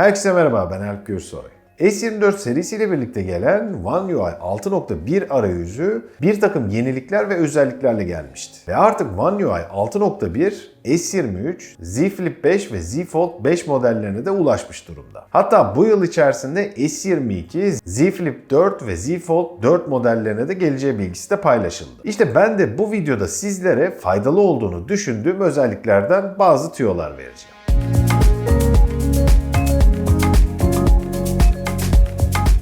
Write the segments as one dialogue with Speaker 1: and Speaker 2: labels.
Speaker 1: Herkese merhaba ben Alp Gürsoy. S24 serisiyle birlikte gelen One UI 6.1 arayüzü bir takım yenilikler ve özelliklerle gelmişti. Ve artık One UI 6.1 S23, Z Flip 5 ve Z Fold 5 modellerine de ulaşmış durumda. Hatta bu yıl içerisinde S22, Z Flip 4 ve Z Fold 4 modellerine de geleceği bilgisi de paylaşıldı. İşte ben de bu videoda sizlere faydalı olduğunu düşündüğüm özelliklerden bazı tüyolar vereceğim.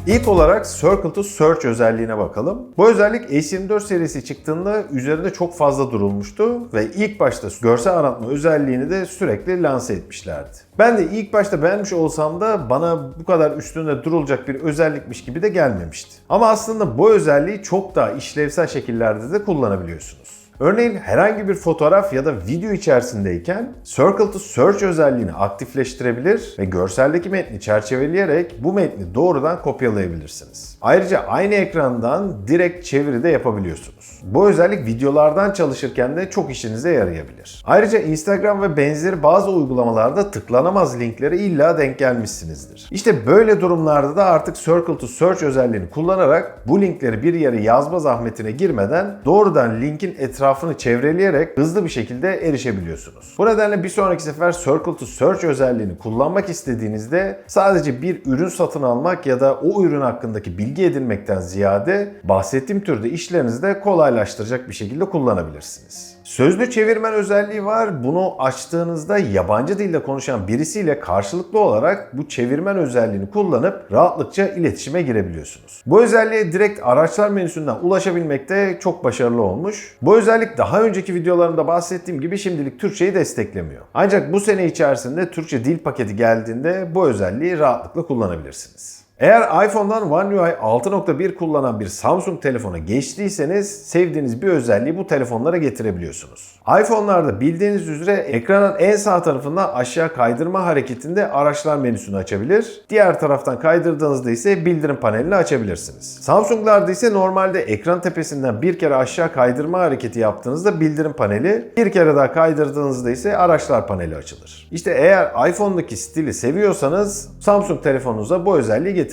Speaker 1: İlk olarak Circle to Search özelliğine bakalım. Bu özellik S24 serisi çıktığında üzerinde çok fazla durulmuştu ve ilk başta görsel aratma özelliğini de sürekli lanse etmişlerdi. Ben de ilk başta beğenmiş olsam da bana bu kadar üstünde durulacak bir özellikmiş gibi de gelmemişti. Ama aslında bu özelliği çok daha işlevsel şekillerde de kullanabiliyorsunuz. Örneğin herhangi bir fotoğraf ya da video içerisindeyken Circle to Search özelliğini aktifleştirebilir ve görseldeki metni çerçeveleyerek bu metni doğrudan kopyalayabilirsiniz. Ayrıca aynı ekrandan direkt çeviri de yapabiliyorsunuz. Bu özellik videolardan çalışırken de çok işinize yarayabilir. Ayrıca Instagram ve benzeri bazı uygulamalarda tıklanamaz linklere illa denk gelmişsinizdir. İşte böyle durumlarda da artık Circle to Search özelliğini kullanarak bu linkleri bir yere yazma zahmetine girmeden doğrudan linkin etrafını çevreleyerek hızlı bir şekilde erişebiliyorsunuz. Bu nedenle bir sonraki sefer Circle to Search özelliğini kullanmak istediğinizde sadece bir ürün satın almak ya da o ürün hakkındaki bilgi edinmekten ziyade bahsettiğim türde işlerinizi de kolaylaştıracak bir şekilde kullanabilirsiniz. Sözlü çevirmen özelliği var. Bunu açtığınızda yabancı dilde konuşan birisiyle karşılıklı olarak bu çevirmen özelliğini kullanıp rahatlıkça iletişime girebiliyorsunuz. Bu özelliğe direkt araçlar menüsünden ulaşabilmek de çok başarılı olmuş. Bu özellik daha önceki videolarımda bahsettiğim gibi şimdilik Türkçeyi desteklemiyor. Ancak bu sene içerisinde Türkçe dil paketi geldiğinde bu özelliği rahatlıkla kullanabilirsiniz. Eğer iPhone'dan One UI 6.1 kullanan bir Samsung telefona geçtiyseniz sevdiğiniz bir özelliği bu telefonlara getirebiliyorsunuz. iPhone'larda bildiğiniz üzere ekranın en sağ tarafında aşağı kaydırma hareketinde araçlar menüsünü açabilir. Diğer taraftan kaydırdığınızda ise bildirim panelini açabilirsiniz. Samsung'larda ise normalde ekran tepesinden bir kere aşağı kaydırma hareketi yaptığınızda bildirim paneli, bir kere daha kaydırdığınızda ise araçlar paneli açılır. İşte eğer iPhone'daki stili seviyorsanız Samsung telefonunuza bu özelliği getirebilirsiniz.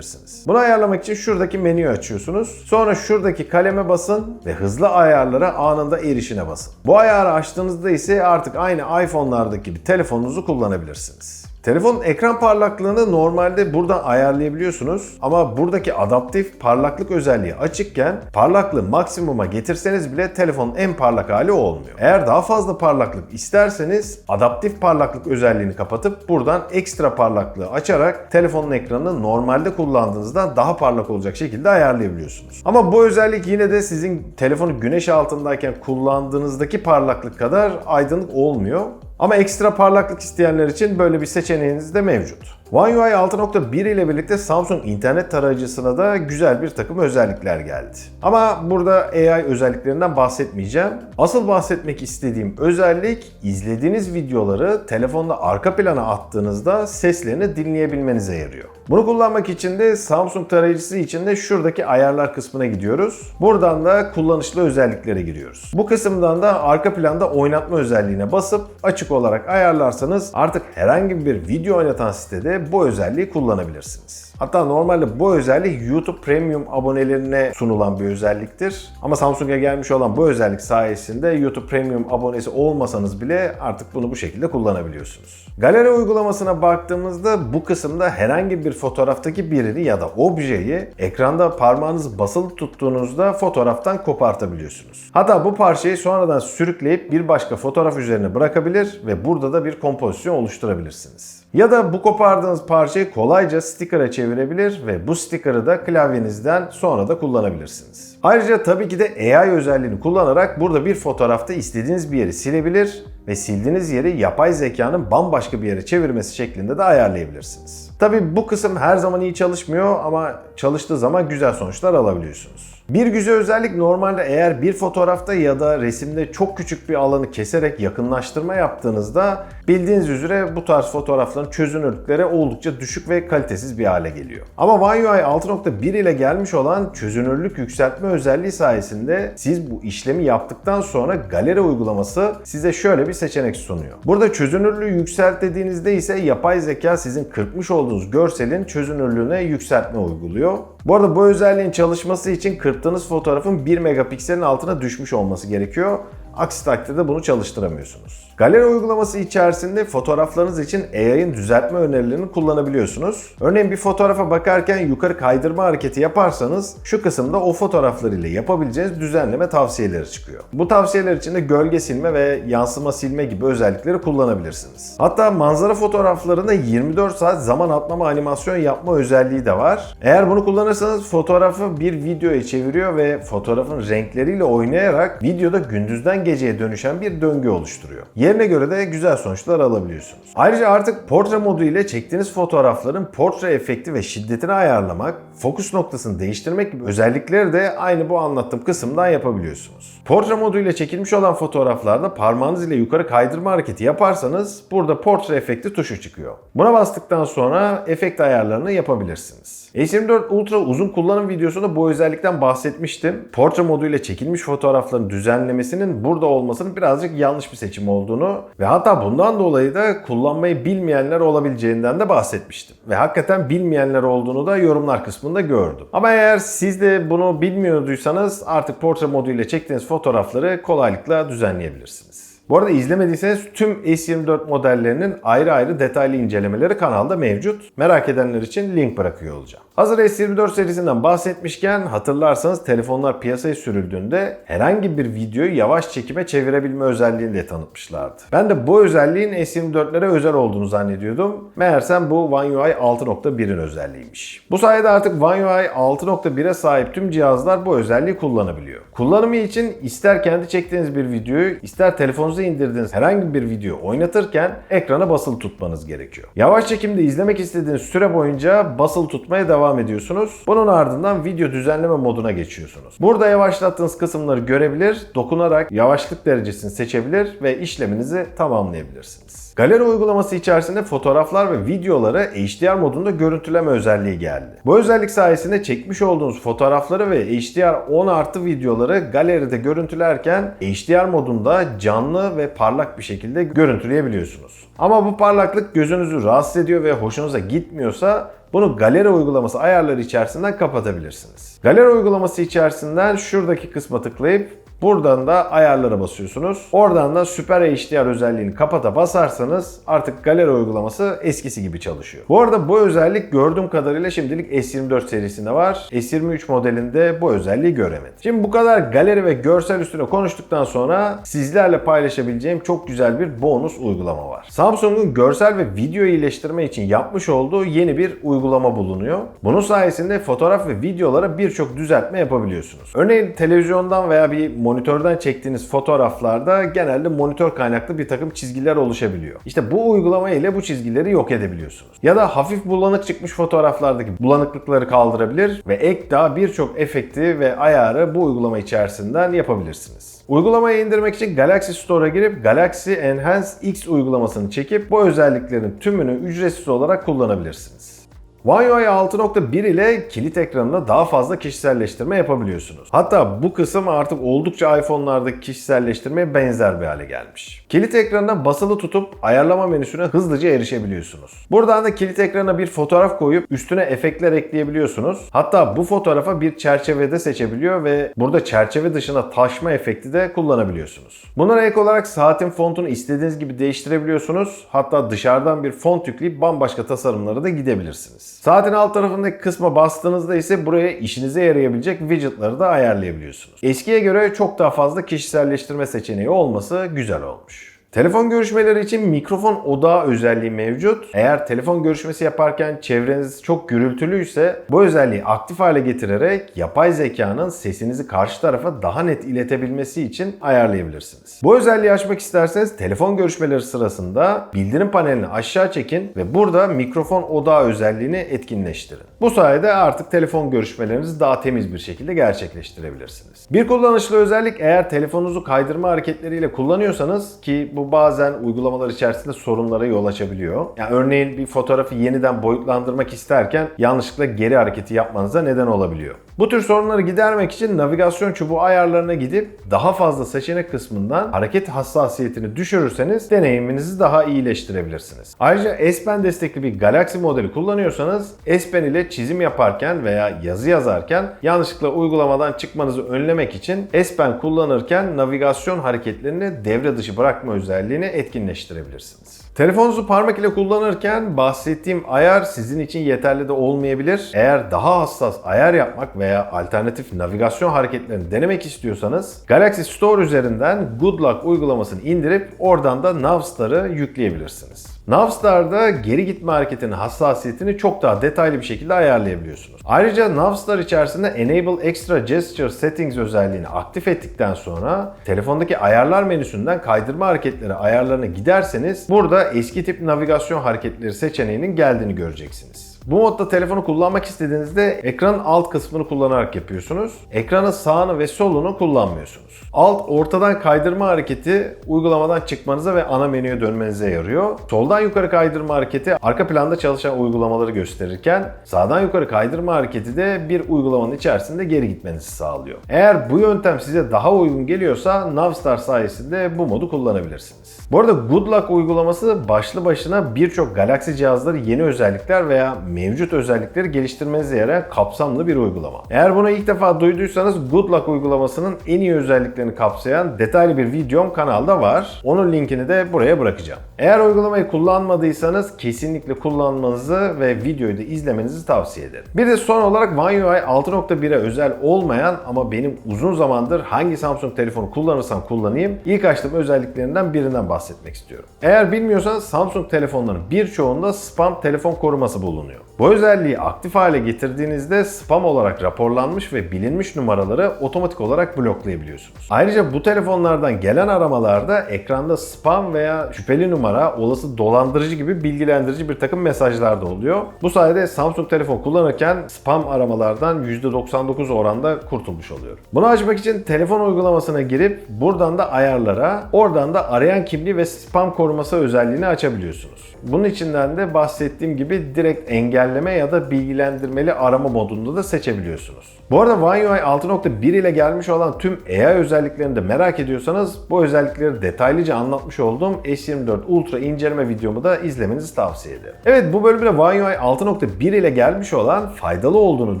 Speaker 1: Bunu ayarlamak için şuradaki menüyü açıyorsunuz. Sonra şuradaki kaleme basın ve hızlı ayarlara anında erişine basın. Bu ayarı açtığınızda ise artık aynı iPhone'lardaki gibi telefonunuzu kullanabilirsiniz. Telefonun ekran parlaklığını normalde buradan ayarlayabiliyorsunuz ama buradaki adaptif parlaklık özelliği açıkken parlaklığı maksimuma getirseniz bile telefonun en parlak hali olmuyor. Eğer daha fazla parlaklık isterseniz adaptif parlaklık özelliğini kapatıp buradan ekstra parlaklığı açarak telefonun ekranını normalde kullandığınızda daha parlak olacak şekilde ayarlayabiliyorsunuz. Ama bu özellik yine de sizin telefonu güneş altındayken kullandığınızdaki parlaklık kadar aydınlık olmuyor. Ama ekstra parlaklık isteyenler için böyle bir seçeneğiniz de mevcut. One UI 6.1 ile birlikte Samsung internet tarayıcısına da güzel bir takım özellikler geldi. Ama burada AI özelliklerinden bahsetmeyeceğim. Asıl bahsetmek istediğim özellik izlediğiniz videoları telefonda arka plana attığınızda seslerini dinleyebilmenize yarıyor. Bunu kullanmak için de Samsung tarayıcısı için de şuradaki ayarlar kısmına gidiyoruz. Buradan da kullanışlı özelliklere giriyoruz. Bu kısımdan da arka planda oynatma özelliğine basıp açık olarak ayarlarsanız artık herhangi bir video oynatan sitede bu özelliği kullanabilirsiniz. Hatta normalde bu özellik YouTube Premium abonelerine sunulan bir özelliktir. Ama Samsung'a gelmiş olan bu özellik sayesinde YouTube Premium abonesi olmasanız bile artık bunu bu şekilde kullanabiliyorsunuz. Galeri uygulamasına baktığımızda bu kısımda herhangi bir fotoğraftaki birini ya da objeyi ekranda parmağınız basılı tuttuğunuzda fotoğraftan kopartabiliyorsunuz. Hatta bu parçayı sonradan sürükleyip bir başka fotoğraf üzerine bırakabilir ve burada da bir kompozisyon oluşturabilirsiniz. Ya da bu kopardığınız parçayı kolayca sticker'a çevirebilir ve bu sticker'ı da klavyenizden sonra da kullanabilirsiniz. Ayrıca tabii ki de AI özelliğini kullanarak burada bir fotoğrafta istediğiniz bir yeri silebilir ve sildiğiniz yeri yapay zekanın bambaşka bir yere çevirmesi şeklinde de ayarlayabilirsiniz. Tabii bu kısım her zaman iyi çalışmıyor ama çalıştığı zaman güzel sonuçlar alabiliyorsunuz. Bir güzel özellik normalde eğer bir fotoğrafta ya da resimde çok küçük bir alanı keserek yakınlaştırma yaptığınızda bildiğiniz üzere bu tarz fotoğrafların çözünürlükleri oldukça düşük ve kalitesiz bir hale geliyor. Ama One UI 6.1 ile gelmiş olan çözünürlük yükseltme özelliği sayesinde siz bu işlemi yaptıktan sonra galeri uygulaması size şöyle bir seçenek sunuyor. Burada çözünürlüğü yükselt dediğinizde ise yapay zeka sizin kırpmış olduğunuz görselin çözünürlüğüne yükseltme uyguluyor. Bu arada bu özelliğin çalışması için kırptığınız fotoğrafın 1 megapikselin altına düşmüş olması gerekiyor. Aksi takdirde bunu çalıştıramıyorsunuz. Galeri uygulaması içerisinde fotoğraflarınız için AI'ın düzeltme önerilerini kullanabiliyorsunuz. Örneğin bir fotoğrafa bakarken yukarı kaydırma hareketi yaparsanız şu kısımda o fotoğraflar ile yapabileceğiniz düzenleme tavsiyeleri çıkıyor. Bu tavsiyeler içinde gölge silme ve yansıma silme gibi özellikleri kullanabilirsiniz. Hatta manzara fotoğraflarında 24 saat zaman atlama animasyon yapma özelliği de var. Eğer bunu kullanırsanız fotoğrafı bir videoya çeviriyor ve fotoğrafın renkleriyle oynayarak videoda gündüzden geceye dönüşen bir döngü oluşturuyor. Yerine göre de güzel sonuçlar alabiliyorsunuz. Ayrıca artık portre modu ile çektiğiniz fotoğrafların portre efekti ve şiddetini ayarlamak, fokus noktasını değiştirmek gibi özellikleri de aynı bu anlattığım kısımdan yapabiliyorsunuz. Portre modu ile çekilmiş olan fotoğraflarda parmağınız ile yukarı kaydırma hareketi yaparsanız burada portre efekti tuşu çıkıyor. Buna bastıktan sonra efekt ayarlarını yapabilirsiniz. S24 Ultra uzun kullanım videosunda bu özellikten bahsetmiştim. Portre modu ile çekilmiş fotoğrafların düzenlemesinin burada olmasının birazcık yanlış bir seçim olduğunu ve hatta bundan dolayı da kullanmayı bilmeyenler olabileceğinden de bahsetmiştim. Ve hakikaten bilmeyenler olduğunu da yorumlar kısmında gördüm. Ama eğer siz de bunu bilmiyorduysanız artık portre modu ile çektiğiniz fotoğrafları kolaylıkla düzenleyebilirsiniz. Bu arada izlemediyseniz tüm S24 modellerinin ayrı ayrı detaylı incelemeleri kanalda mevcut. Merak edenler için link bırakıyor olacağım. Hazır S24 serisinden bahsetmişken hatırlarsanız telefonlar piyasaya sürüldüğünde herhangi bir videoyu yavaş çekime çevirebilme özelliğini de tanıtmışlardı. Ben de bu özelliğin S24'lere özel olduğunu zannediyordum. Meğersem bu One UI 6.1'in özelliğiymiş. Bu sayede artık One UI 6.1'e sahip tüm cihazlar bu özelliği kullanabiliyor. Kullanımı için ister kendi çektiğiniz bir videoyu ister telefonunuza indirdiğiniz herhangi bir video oynatırken ekrana basılı tutmanız gerekiyor. Yavaş çekimde izlemek istediğiniz süre boyunca basılı tutmaya devam ediyorsunuz. Bunun ardından video düzenleme moduna geçiyorsunuz. Burada yavaşlattığınız kısımları görebilir, dokunarak yavaşlık derecesini seçebilir ve işleminizi tamamlayabilirsiniz. Galeri uygulaması içerisinde fotoğraflar ve videoları HDR modunda görüntüleme özelliği geldi. Bu özellik sayesinde çekmiş olduğunuz fotoğrafları ve HDR 10 artı videoları galeride görüntülerken HDR modunda canlı ve parlak bir şekilde görüntüleyebiliyorsunuz. Ama bu parlaklık gözünüzü rahatsız ediyor ve hoşunuza gitmiyorsa bunu galeri uygulaması ayarları içerisinden kapatabilirsiniz. Galeri uygulaması içerisinden şuradaki kısma tıklayıp Buradan da ayarlara basıyorsunuz. Oradan da Super HDR özelliğini kapata basarsanız artık galeri uygulaması eskisi gibi çalışıyor. Bu arada bu özellik gördüğüm kadarıyla şimdilik S24 serisinde var. S23 modelinde bu özelliği göremedim. Şimdi bu kadar galeri ve görsel üstüne konuştuktan sonra sizlerle paylaşabileceğim çok güzel bir bonus uygulama var. Samsung'un görsel ve video iyileştirme için yapmış olduğu yeni bir uygulama bulunuyor. Bunun sayesinde fotoğraf ve videolara birçok düzeltme yapabiliyorsunuz. Örneğin televizyondan veya bir monitörden çektiğiniz fotoğraflarda genelde monitör kaynaklı bir takım çizgiler oluşabiliyor. İşte bu uygulama ile bu çizgileri yok edebiliyorsunuz. Ya da hafif bulanık çıkmış fotoğraflardaki bulanıklıkları kaldırabilir ve ek daha birçok efekti ve ayarı bu uygulama içerisinden yapabilirsiniz. Uygulamayı indirmek için Galaxy Store'a girip Galaxy Enhance X uygulamasını çekip bu özelliklerin tümünü ücretsiz olarak kullanabilirsiniz. One UI 6.1 ile kilit ekranında daha fazla kişiselleştirme yapabiliyorsunuz. Hatta bu kısım artık oldukça iPhone'lardaki kişiselleştirmeye benzer bir hale gelmiş. Kilit ekranına basılı tutup ayarlama menüsüne hızlıca erişebiliyorsunuz. Buradan da kilit ekrana bir fotoğraf koyup üstüne efektler ekleyebiliyorsunuz. Hatta bu fotoğrafa bir çerçevede seçebiliyor ve burada çerçeve dışına taşma efekti de kullanabiliyorsunuz. Buna ek olarak saatin fontunu istediğiniz gibi değiştirebiliyorsunuz. Hatta dışarıdan bir font yükleyip bambaşka tasarımlara da gidebilirsiniz. Saatin alt tarafındaki kısma bastığınızda ise buraya işinize yarayabilecek widgetları da ayarlayabiliyorsunuz. Eskiye göre çok daha fazla kişiselleştirme seçeneği olması güzel olmuş. Telefon görüşmeleri için mikrofon odağı özelliği mevcut. Eğer telefon görüşmesi yaparken çevreniz çok gürültülüyse bu özelliği aktif hale getirerek yapay zekanın sesinizi karşı tarafa daha net iletebilmesi için ayarlayabilirsiniz. Bu özelliği açmak isterseniz telefon görüşmeleri sırasında bildirim panelini aşağı çekin ve burada mikrofon odağı özelliğini etkinleştirin. Bu sayede artık telefon görüşmelerinizi daha temiz bir şekilde gerçekleştirebilirsiniz. Bir kullanışlı özellik eğer telefonunuzu kaydırma hareketleriyle kullanıyorsanız ki bu bazen uygulamalar içerisinde sorunlara yol açabiliyor. Yani örneğin bir fotoğrafı yeniden boyutlandırmak isterken yanlışlıkla geri hareketi yapmanıza neden olabiliyor. Bu tür sorunları gidermek için navigasyon çubuğu ayarlarına gidip daha fazla seçenek kısmından hareket hassasiyetini düşürürseniz deneyiminizi daha iyileştirebilirsiniz. Ayrıca S Pen destekli bir Galaxy modeli kullanıyorsanız S Pen ile çizim yaparken veya yazı yazarken yanlışlıkla uygulamadan çıkmanızı önlemek için S Pen kullanırken navigasyon hareketlerini devre dışı bırakma özelliğini etkinleştirebilirsiniz. Telefonunuzu parmak ile kullanırken bahsettiğim ayar sizin için yeterli de olmayabilir. Eğer daha hassas ayar yapmak veya alternatif navigasyon hareketlerini denemek istiyorsanız Galaxy Store üzerinden Good Luck uygulamasını indirip oradan da Navstar'ı yükleyebilirsiniz. Navstar'da geri gitme hareketinin hassasiyetini çok daha detaylı bir şekilde ayarlayabiliyorsunuz. Ayrıca Navstar içerisinde Enable Extra Gesture Settings özelliğini aktif ettikten sonra telefondaki ayarlar menüsünden kaydırma hareketleri ayarlarına giderseniz burada eski tip navigasyon hareketleri seçeneğinin geldiğini göreceksiniz. Bu modda telefonu kullanmak istediğinizde ekranın alt kısmını kullanarak yapıyorsunuz. Ekranın sağını ve solunu kullanmıyorsunuz. Alt ortadan kaydırma hareketi uygulamadan çıkmanıza ve ana menüye dönmenize yarıyor. Soldan yukarı kaydırma hareketi arka planda çalışan uygulamaları gösterirken sağdan yukarı kaydırma hareketi de bir uygulamanın içerisinde geri gitmenizi sağlıyor. Eğer bu yöntem size daha uygun geliyorsa Navstar sayesinde bu modu kullanabilirsiniz. Bu arada Good Luck uygulaması başlı başına birçok Galaxy cihazları yeni özellikler veya mevcut özellikleri geliştirmenize yarayan kapsamlı bir uygulama. Eğer bunu ilk defa duyduysanız Good Luck uygulamasının en iyi özelliklerini kapsayan detaylı bir videom kanalda var. Onun linkini de buraya bırakacağım. Eğer uygulamayı kullanmadıysanız kesinlikle kullanmanızı ve videoyu da izlemenizi tavsiye ederim. Bir de son olarak One UI 6.1'e özel olmayan ama benim uzun zamandır hangi Samsung telefonu kullanırsam kullanayım ilk açtığım özelliklerinden birinden bahsetmek istiyorum. Eğer bilmiyorsanız Samsung telefonların birçoğunda spam telefon koruması bulunuyor. Bu özelliği aktif hale getirdiğinizde spam olarak raporlanmış ve bilinmiş numaraları otomatik olarak bloklayabiliyorsunuz. Ayrıca bu telefonlardan gelen aramalarda ekranda spam veya şüpheli numara, olası dolandırıcı gibi bilgilendirici bir takım mesajlar da oluyor. Bu sayede Samsung telefon kullanırken spam aramalardan %99 oranda kurtulmuş oluyor. Bunu açmak için telefon uygulamasına girip buradan da ayarlara, oradan da arayan kimliği ve spam koruması özelliğini açabiliyorsunuz. Bunun içinden de bahsettiğim gibi direkt engelleme ya da bilgilendirmeli arama modunda da seçebiliyorsunuz. Bu arada One UI 6.1 ile gelmiş olan tüm AI özelliklerini de merak ediyorsanız bu özellikleri detaylıca anlatmış olduğum S24 Ultra inceleme videomu da izlemenizi tavsiye ederim. Evet bu bölümde One UI 6.1 ile gelmiş olan faydalı olduğunu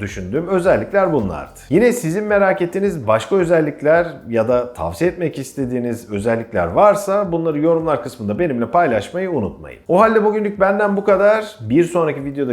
Speaker 1: düşündüğüm özellikler bunlardı. Yine sizin merak ettiğiniz başka özellikler ya da tavsiye etmek istediğiniz özellikler varsa bunları yorumlar kısmında benimle paylaşmayı unutmayın. O halde bugünlük benden bu kadar. Bir sonraki videoda